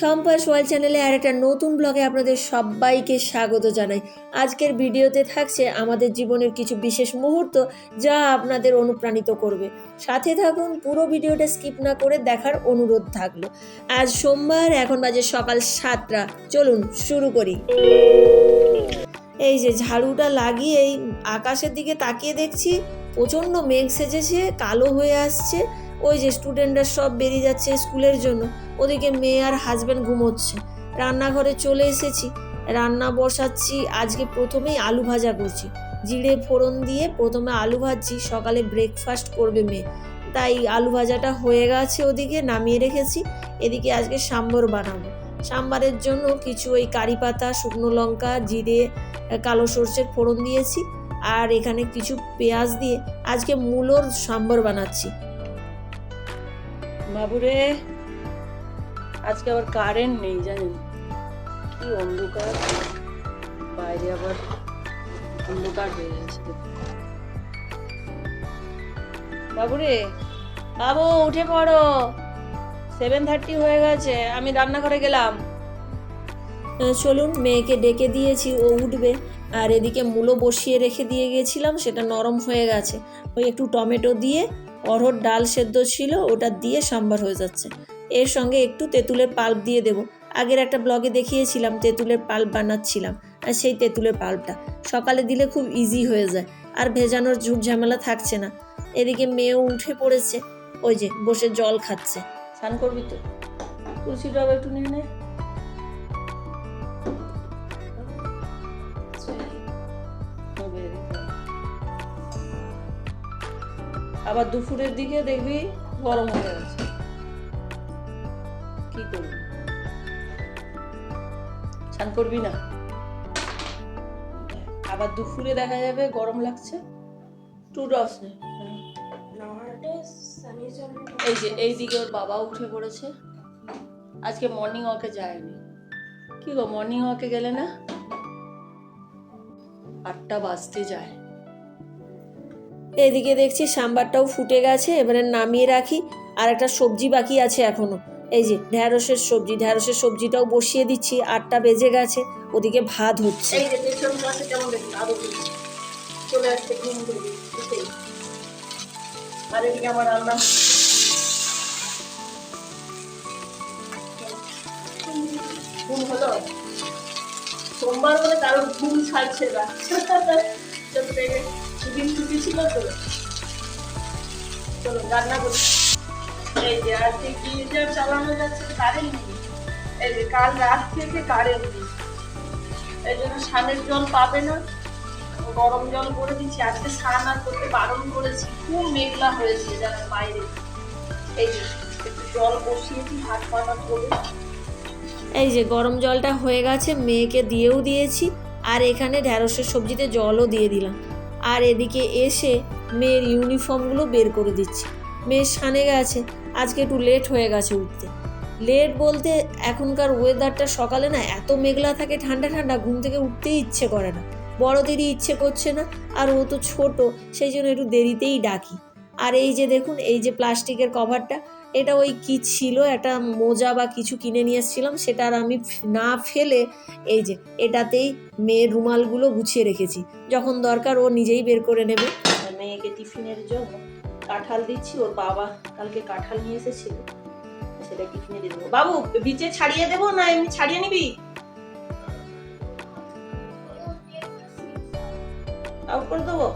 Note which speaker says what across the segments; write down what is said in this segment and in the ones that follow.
Speaker 1: সম্পাস ওয়াল চ্যানেলে আর একটা নতুন ব্লগে আপনাদের সবাইকে স্বাগত জানাই। আজকের ভিডিওতে থাকছে আমাদের জীবনের কিছু বিশেষ মুহূর্ত যা আপনাদের অনুপ্রাণিত করবে। সাথে থাকুন, পুরো ভিডিওটা স্কিপ না করে দেখার অনুরোধ থাকল। আজ সোমবার, এখন বাজে সকাল সাতটা। চলুন, শুরু করি। এই যে ঝাড়ুটা লাগিয়েই আকাশের দিকে তাকিয়ে দেখছি, প্রচণ্ড মেঘ সেজেছে, কালো হয়ে আসছে। ওই যে স্টুডেন্টরা সব বেরিয়ে যাচ্ছে স্কুলের জন্য। ওদিকে মেয়ে আর হাজব্যান্ড ঘুমোচ্ছে। রান্নাঘরে চলে এসেছি। রান্না বসাচ্ছি। আজকে প্রথমেই আলু ভাজা করছি। জিরে, ফোড়ন দিয়ে প্রথমে আলু ভাজছি। সকালে ব্রেকফাস্ট করবে মেয়ে। তাই আলু ভাজাটা হয়ে গেছে ওদিকে, নামিয়ে রেখেছি। এদিকে আজকে সাম্বর বানাবো। সাম্বারের জন্য কিছু ওই কারি পাতা, শুকনো লঙ্কা, জিরে, কালো সর্ষের ফোড়ন দিয়েছি। আর এখানে কিছু পেঁয়াজ দিয়ে আজকে মূলোর সাম্বর বানাচ্ছি।
Speaker 2: বাবুরে আজকে আবার কারেন্ট নেই জানেন। কি অন্ধকার। বাইরে আবার অন্ধকার হয়ে গেছে বাবুরে বাবু উঠে পড়ো। সেভেন থার্টি হয়ে গেছে, আমি রান্নাঘরে গেলাম।
Speaker 1: চলুন, মেয়েকে ডেকে দিয়েছি, ও উঠবে। আর এদিকে মূলো বসিয়ে রেখে দিয়ে গেছিলাম, সেটা নরম হয়ে গেছে। ওই একটু টমেটো দিয়ে অরহর ডাল সেদ্ধ ছিল, ওটা দিয়ে সাম্বার হয়ে যাচ্ছে। এর সঙ্গে একটু তেঁতুলের পাল্প দিয়ে দেবো। আগের একটা ব্লগে দেখিয়েছিলাম, তেঁতুলের পাল্প বানাচ্ছিলাম, আর সেই তেঁতুলের পাল্পটা। সকালে দিলে খুব ইজি হয়ে যায়, আর ভেজানোর ঝুট ঝামেলা থাকছে না। এদিকে মেয়েও উঠে পড়েছে, ওই যে বসে জল খাচ্ছে।
Speaker 2: স্নান করবি তো? তুলসী ডব একটু নিয়ে নে। আবার দুপুরের দিকে দেখবি গরম হয়ে গেছে কি করবি? স্নান করবি না? আবার দুপুরে দেখা যাবে গরম লাগছে? টু ড্রপস নে। হ্যাঁ। এই যে, এই দিকে ওর বাবা উঠে পড়েছে। আজকে মর্নিং ওয়াকে যায়নি। কি গো মর্নিং ওয়াকে গেলে না? আটটা বাজতে যায়।
Speaker 1: এদিকে দেখছি সাম্বারটাও ফুটে গেছে, এবারে নামিয়ে রাখি। আর একটা সবজি বাকি আছে এখনও। এই যে ঢ্যাঁড়সের সবজি ঢ্যাঁড়সের সবজিটাও বসিয়ে দিচ্ছি, আটটা বেজে গেছে, ওদিকে ভাত হচ্ছে।
Speaker 2: সোমবার বলে কারোর ঘুম ছাড়ছে না। দুদিন ছুটি ছিল তো। চলো রান্না করি। এই যে আজকে গিজার চালানো যাচ্ছে কারেন্ট নেই। এই যে কাল রাত থেকে কারেন্ট নেই। এই জন্য স্নানের জল পাবে না। গরম জল করে দিচ্ছি। আজকে স্নান আর করতে বারণ করেছি। খুব মেঘলা হয়েছে যারা বাইরে। এই যে একটু জল বসিয়েছি হাত পাতা করে
Speaker 1: এই যে গরম জলটা হয়ে গেছে, মেয়েকে দিয়েও দিয়েছি। আর এখানে ঢ্যাঁড়সের সবজিতে জলও দিয়ে দিলাম। আর এদিকে এসে মেয়ের ইউনিফর্মগুলো বের করে দিচ্ছি। মেয়ের সানে গেছে। আজকে একটু লেট হয়ে গেছে উঠতে। লেট বলতে এখনকার ওয়েদারটা সকালে না এত মেঘলা থাকে, ঠান্ডা ঠান্ডা, ঘুম থেকে উঠতেই ইচ্ছে করে না। বড়দেরই ইচ্ছে করছে না, আর ও তো ছোট, সেই জন্য একটু দেরিতেই ডাকি। আর এই যে দেখুন, এই যে প্লাস্টিকের কভারটা এটা ওই কি ছিল? একটা মোজা বা কিছু কিনে নিয়ে এসেছিলাম, সেটা আর আমি না ফেলে এই যে এটাতেই মেয়ের রুমালগুলো গুছিয়ে রেখেছি। যখন দরকার ও নিজেই বের করে নেবে।
Speaker 2: মেয়েকে টিফিনের জন্য কাঁঠাল দিচ্ছি, ওর বাবা কালকে কাঁঠাল নিয়ে এসেছিল সেটা টিফিনে দিয়ে দেবো। বাবু, বিচে ছাড়িয়ে দেবো না, এমনি ছাড়িয়ে নিবি? আউট করে দেবো?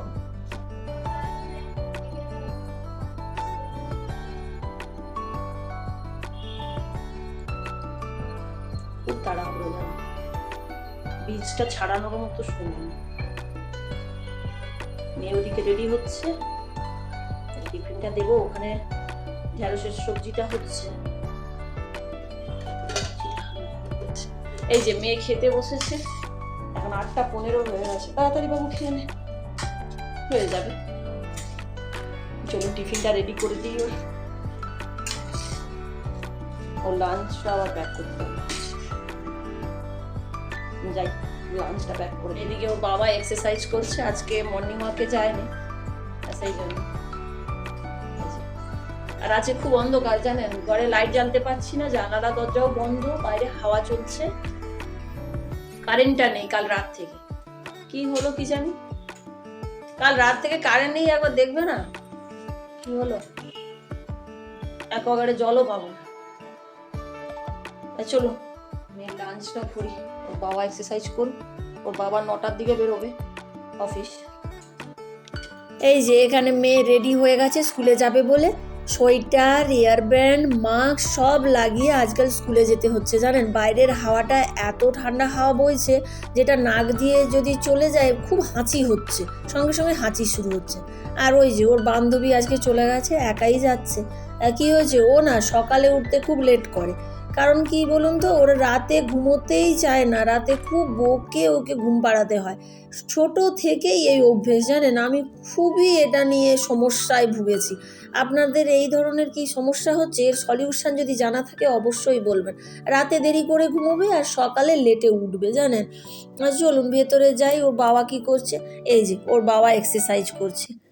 Speaker 2: বীজটা ছাড়ানোর মতো সময়। মেয়ে ওদিকে রেডি হচ্ছে। টিফিনটা দেবো ওখানে। ঢেঁড়সের সবজিটা হচ্ছে। এই যে মেয়ে খেতে বসেছে। এখন আটটা পনেরো হয়ে গেছে। তাড়াতাড়ি বাবু খেয়ে নে। হয়ে যাবে। চলুন টিফিনটা রেডি করে দিই ওর। ও লাঞ্চটা আবার প্যাক করতে হবে। যাই। লাঞ্চটা প্যাক করে এদিকে ওর বাবা এক্সারসাইজ করছে, আজকে মর্নিং ওয়াকে যায়নি সেই জন্য। আর আছে খুব অন্ধকার, জানেন? ঘরে লাইট জ্বালতে পারছি না, জানালা, দরজাও বন্ধ, বাইরে হাওয়া চলছে। কারেন্টটা নেই কাল রাত থেকে। কি হলো কি জানি? কাল রাত থেকে কারেন্ট নেই, একবার দেখবে না? কি হলো? অ্যাকোয়াগার্ডে জলও পাবো না। তা আমি লাঞ্চটা করি। ওর বাবা এক্সারসাইজ করুন ওর বাবা নটার দিকে বেরোবে অফিস
Speaker 1: এই যে এখানে মেয়ে রেডি হয়ে গেছে স্কুলে যাবে বলে। সোয়েটার এয়ার ব্যান্ড মাস্ক সব লাগিয়ে আজকাল স্কুলে যেতে হচ্ছে, জানেন? বাইরের হাওয়াটা এত ঠান্ডা হাওয়া বইছে, যেটা নাক দিয়ে যদি চলে যায়, খুব হাঁচি হচ্ছে। সঙ্গে সঙ্গে হাঁচি শুরু হচ্ছে। আর ওই যে ওর বান্ধবী আজকে চলে গেছে, একাই যাচ্ছে। কি হয়েছে? ও না সকালে উঠতে খুব লেট করে। কারণ কি বলুন তো, ওর রাতে ঘুমোতেই চায় না। রাতে খুব বকে ওকে ঘুম পাড়াতে হয়। ছোট থেকেই এই অভ্যেস, জানেন? আমি খুবই এটা নিয়ে সমস্যায় ভুগেছি। আপনাদের এই ধরনের কি সমস্যা হচ্ছে? এর সলিউশন যদি জানা থাকে, অবশ্যই বলবেন। রাতে দেরি করে ঘুমোবে আর সকালে লেটে উঠবে, জানেন? চলুন, ভেতরে যাই, ওর বাবা কি করছে? এই যে, ওর বাবা এক্সারসাইজ করছে।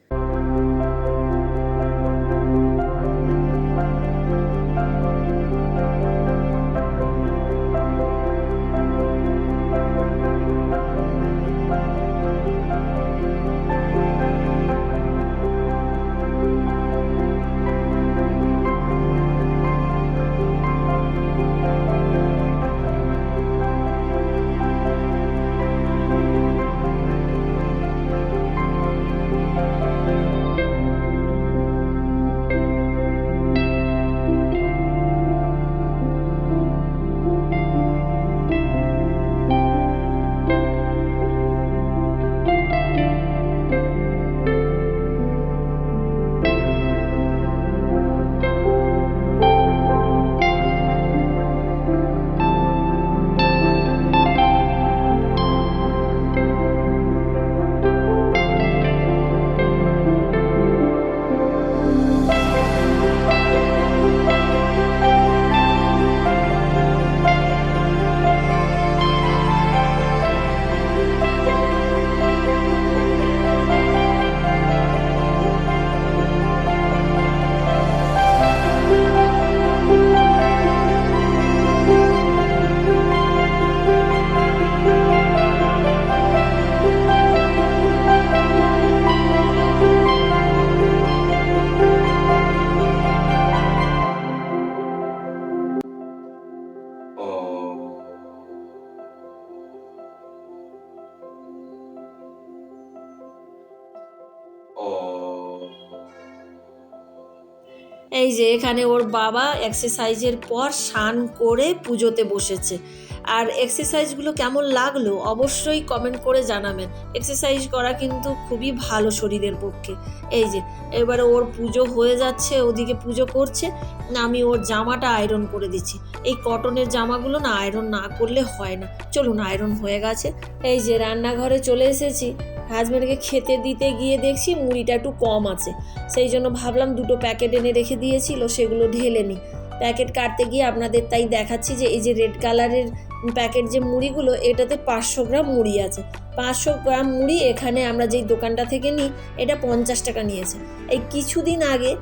Speaker 1: এই যে এখানে ওর বাবা এক্সারসাইজের পর স্নান করে পুজোতে বসেছে। আর এক্সারসাইজগুলো কেমন লাগল অবশ্যই কমেন্ট করে জানাবেন। এক্সারসাইজ করা কিন্তু খুবই ভালো শরীরের পক্ষে। এই যে, এবারে ওর পুজো হয়ে যাচ্ছে, ওদিকে পুজো করছে। না আমি ওর জামাটা আয়রন করে দিচ্ছি। এই কটনের জামাগুলো না আয়রন না করলে হয় না। চলুন আয়রন হয়ে গেছে। এই যে রান্নাঘরে চলে এসেছি। হাজব্যান্ডকে খেতে দিতে গিয়ে দেখছি মুড়িটা একটু কম আছে। সেই জন্য ভাবলাম দুটো প্যাকেট এনে রেখে দিয়েছিল, সেগুলো ঢেলে নিই। প্যাকেট কাটতে গিয়ে আপনাদের তাই দেখাচ্ছি যে এই যে রেড কালারের প্যাকেট যে মুড়িগুলো, এটাতে পাঁচশো গ্রাম মুড়ি আছে। পাঁচশো গ্রাম মুড়ি এখানে আমরা যেই দোকানটা থেকে নিই, এটা পঞ্চাশ টাকা নিয়েছে। এই কিছুদিন আগে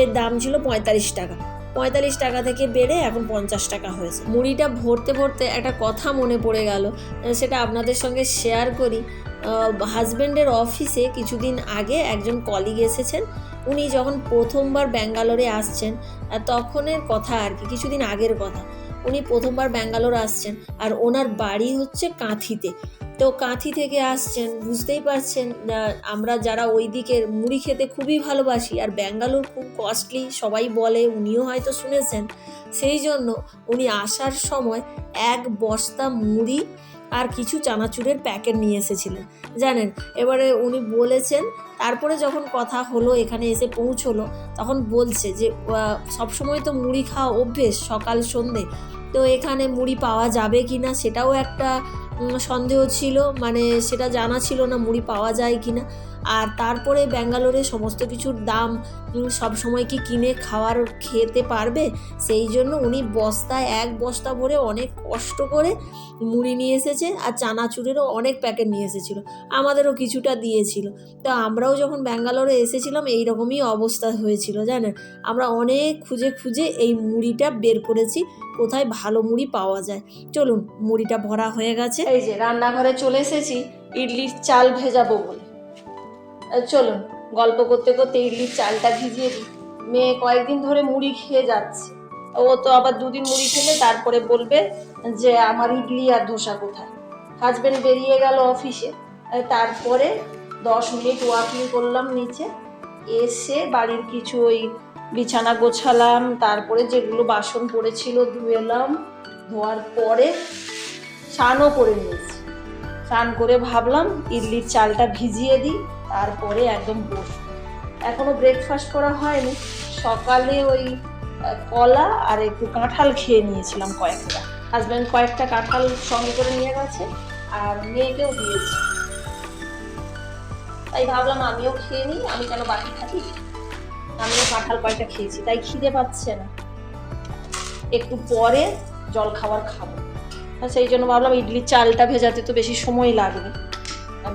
Speaker 1: এর দাম ছিল পঁয়তাল্লিশ টাকা। পঁয়তাল্লিশ টাকা থেকে বেড়ে এখন পঞ্চাশ টাকা হয়েছে। মুড়িটা ভরতে ভরতে একটা কথা মনে পড়ে গেল, সেটা আপনাদের সঙ্গে শেয়ার করি। হাজব্যান্ডের অফিসে কিছুদিন আগে একজন কলিগ এসেছেন। উনি যখন প্রথমবার ব্যাঙ্গালোরে আসছেন তখনের কথা আর কি, কিছুদিন আগের কথা। উনি প্রথমবার ব্যাঙ্গালোর আসছেন আর ওনার বাড়ি হচ্ছে কাঁথিতে। তো কাঁথি থেকে আসছেন, বুঝতেই পারছেন আমরা যারা ওই দিকের মুড়ি খেতে খুবই ভালোবাসি আর ব্যাঙ্গালোর খুব কস্টলি সবাই বলে, উনিও হয়তো শুনেছেন। সেই জন্য উনি আসার সময় এক বস্তা মুড়ি আর কিছু চানাচুরের প্যাকেট নিয়ে এসেছিলেন জানেন, এবারে উনি বলেছেন, তারপরে যখন কথা হলো, এখানে এসে পৌঁছলো, তখন বলছে যে সবসময় তো মুড়ি খাওয়া অভ্যেস সকাল, সন্ধে। তো এখানে মুড়ি পাওয়া যাবে কি না সেটাও একটা সন্দেহ ছিল। মানে সেটা জানা ছিল না মুড়ি পাওয়া যায় কি না আর তারপরে ব্যাঙ্গালোরে সমস্ত কিছুর দাম সব সময় কি কিনে খাওয়ার খেতে পারবে? সেই জন্য উনি বস্তায় এক বস্তা ভরে অনেক কষ্ট করে মুড়ি নিয়ে এসেছে আর চানাচুরেরও অনেক প্যাকেট নিয়ে এসেছিল। আমাদেরও কিছুটা দিয়েছিল। তো আমরাও যখন ব্যাঙ্গালোরে এসেছিলাম এই রকমই অবস্থা হয়েছিল, জানেন? আমরা অনেক খুঁজে খুঁজে এই মুড়িটা বের করেছি, কোথায় ভালো মুড়ি পাওয়া যায়। চলুন, মুড়িটা ভরা হয়ে গেছে। এই যে, রান্নাঘরে চলে এসেছি, ইডলির চাল ভেজাবো বলে চলুন, গল্প করতে করতে ইডলির চালটা ভিজিয়ে দিই। মেয়ে কয়েকদিন ধরে মুড়ি খেয়ে যাচ্ছে। ও তো আবার দুদিন মুড়ি খেলে তারপরে বলবে যে, আমার ইডলি আর ধোসা কোথায়? হাজবেন্ড বেরিয়ে গেল অফিসে। তারপরে দশ মিনিট ওয়াকিং করলাম নিচে। এসে বাড়ির কিছু ওই বিছানা গোছালাম। তারপরে যেগুলো বাসন পড়েছিল ধুয়েলাম। ধোয়ার পরে স্নানও করে নিয়েছি। স্নান করে ভাবলাম, ইডলির চালটা ভিজিয়ে দিই। তারপরে একদম বসবো এখনও ব্রেকফাস্ট করা হয়নি। সকালে ওই কলা আর একটু কাঁঠাল খেয়ে নিয়েছিলাম কয়েকটা। হাজব্যান্ড কয়েকটা কাঁঠাল সঙ্গে করে নিয়ে গেছে আর মেয়েকেও দিয়েছি। তাই ভাবলাম আমিও খেয়ে নিই, আমি কেন বাকি থাকি? আমিও কাঁঠাল কয়েকটা খেয়েছি, তাই খিদে পাচ্ছে না। একটু পরে জল খাবার খাব। সেই জন্য ভাবলাম ইডলির চালটা ভেজাতে তো বেশি সময় লাগবে।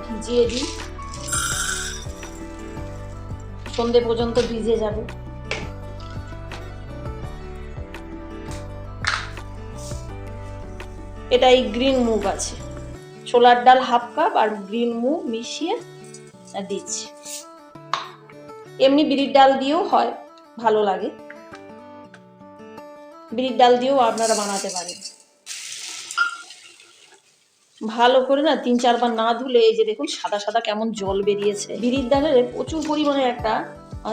Speaker 1: ভিজিয়ে দিই। সন্ধে পর্যন্ত ভিজে যাবে। এটা এই গ্রিন মুগ আছে। ছোলার ডাল হাফ কাপ আর গ্রিন মুগ মিশিয়ে দিচ্ছি। এমনি বিরির ডাল দিয়েও হয়, ভালো লাগে। বিরির ডাল দিয়েও আপনারা বানাতে পারেন। ভালো করে না তিন চারবার না ধুলে এই যে দেখুন, সাদা সাদা কেমন জল বেরিয়েছে। বিড়ির ডালের প্রচুর পরিমাণে একটা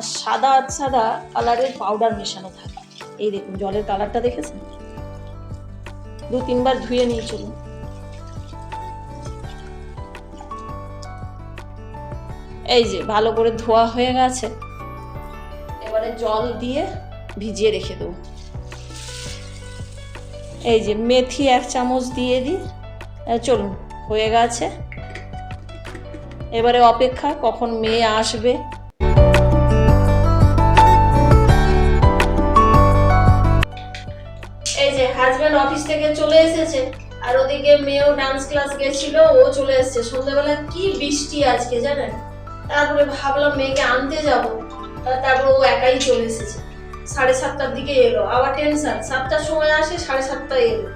Speaker 1: সাদা সাদা কালারের পাউডার মেশানো থাকে। এই দেখুন, জলের কালারটা দেখেছেন? দু তিনবার ধুয়ে নিয়ে চলুন। এই যে, ভালো করে ধোয়া হয়ে গেছে। এবারে জল দিয়ে ভিজিয়ে রেখে দেবো। এই যে, মেথি এক চামচ দিয়ে দিই। চলুন, হয়ে গেছে। এবারে অপেক্ষা, কখন মেয়ে আসবে। এই যে হাজবেন্ড অফিস থেকে চলে এসেছে, আর ওদিকে মেয়েও ডান্স ক্লাস গেছিল, ও চলে এসেছে। সন্ধ্যাবেলা কি বৃষ্টি আজকে, জানেন? তারপরে ভাবলাম মেয়েকে আনতে যাব। তারপর ও একাই চলে এসেছে। সাড়ে সাতটার দিকে এলো। আবার টেনশন সাতটার সময় আসে, সাড়ে সাতটায় এলো।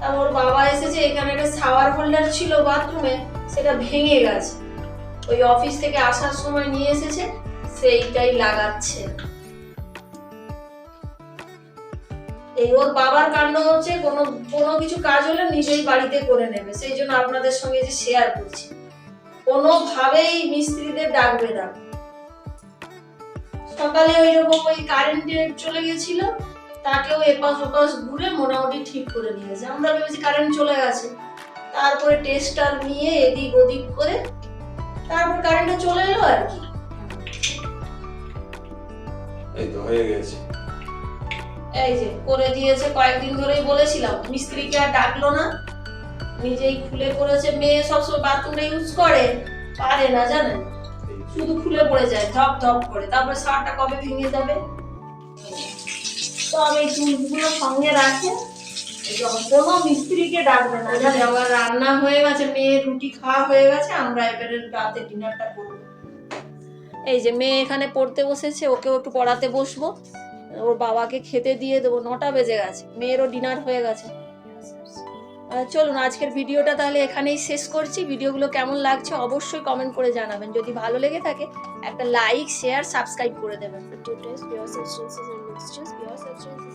Speaker 1: তারপর বাবা এসেছে, এখানে একটা শাওয়ার হোল্ডার ছিল বাথরুমে, সেটা ভেঙে গেছে। ওই অফিস থেকে আসার সময় নিয়ে এসেছে, সেইটাই লাগাচ্ছে। এই ওর বাবার কাণ্ড হচ্ছে, কোনো কোনো কিছু কাজ হলে নিজেই বাড়িতে করে নেবে। সেই জন্য আপনাদের সঙ্গে যে শেয়ার করছি। কোনোভাবেই মিস্ত্রিদের ডাকবে না। সকালে ওই রকম ওই কারেন্টে চলে গেছিল তাকেও এপাশ ওপাশ ঘুরে মোটামুটি ঠিক করে নিয়েছে। আমরা ভেবেছি কারেন্ট চলে গেছে। তারপরে টেস্টার নিয়ে এদিক ওদিক করে তারপর কারেন্টটা চলে এলো আর কি।
Speaker 3: এই তো হয়ে গেছে।
Speaker 1: এই যে করে দিয়েছে কয়েকদিন ধরেই বলেছিলাম মিস্ত্রিকে আর ডাকলো না। নিজেই খুলে করেছে মেয়ে সবসময় বাথরুমটা ইউজ করে পারে না জানেন? শুধু খুলে পড়ে যায় ধপ ধপ করে। তারপরে সারটা কবে ভেঙে যাবে? তো আমি এই টুলসগুলো সঙ্গে রাখে। কোনো মিস্ত্রিকে ডাকবে না। জানে আবার রান্না হয়ে গেছে মেয়ে রুটি খাওয়া হয়ে গেছে আমরা এবারে রাতে ডিনারটা করব। এই যে মেয়ে এখানে পড়তে বসেছে ওকেও একটু পড়াতে বসবো। ওর বাবাকে খেতে দিয়ে দেবো নটা বেজে গেছে মেয়েরও ডিনার হয়ে গেছে। চলুন আজকের ভিডিওটা তাহলে এখানেই শেষ করছি। ভিডিওগুলো কেমন লাগছে অবশ্যই কমেন্ট করে জানাবেন। যদি ভালো লেগে থাকে একটা লাইক শেয়ার সাবস্ক্রাইব করে দেবেন।
Speaker 4: it's just pure substances.